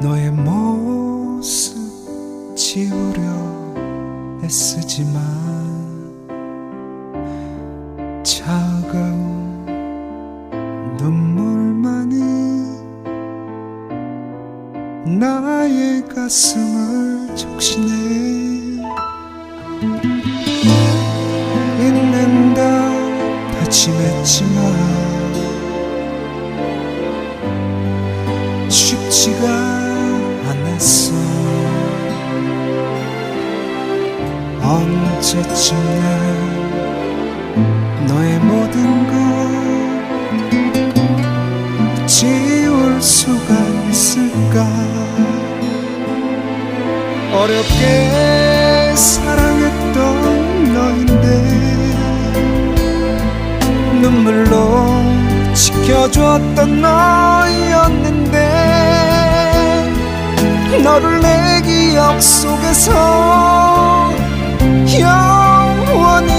너의 모습 지우려 애쓰지만 차가운 눈물만이 나의 가슴을 적시네. 잊는다 다짐했지만 쉽지가 않았어. 언제쯤 난 너의 모든 걸 지울 수가 있을까? 어렵게 사랑했던 너인데 눈물로 지켜줬던 너였는데 너를 내 기억 속에서 영원히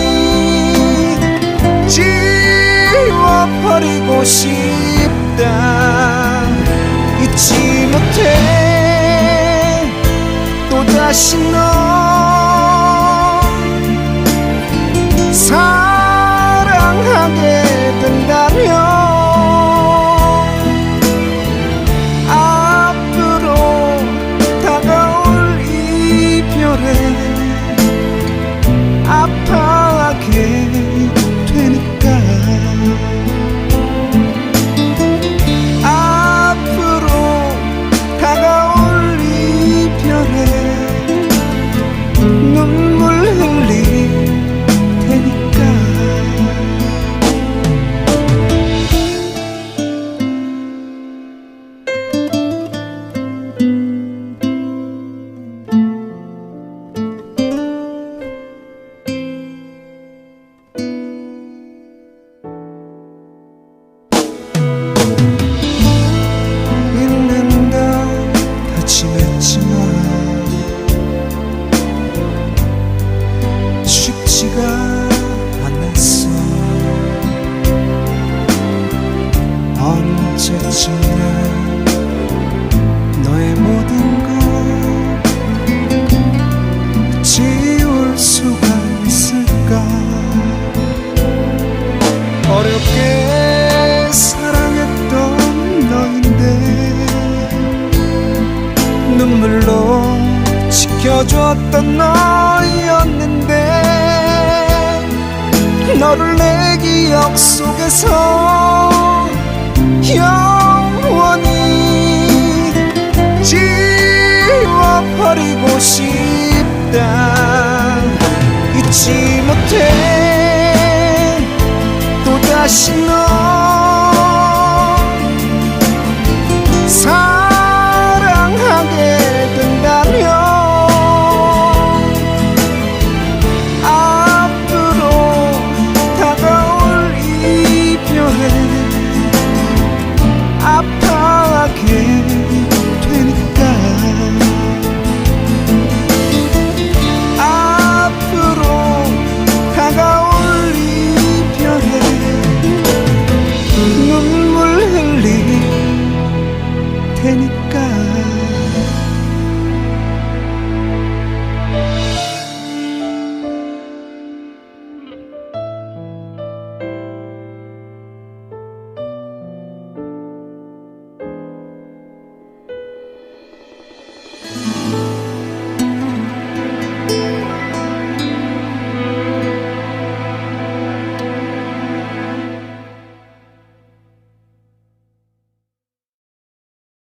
지워버리고 싶다. 잊지 못해. 또다시 너 눈물 흘릴 테니까 쉽지가 않았어. 언제쯤 난 너의 모든 걸 지울 수가 있을까? 어렵게 사랑했던 너인데 눈물로 지켜줬던 너였는데 너를 내 기억 속에서 영원히 지워버리고 싶다. 잊지 못해. 또다시 너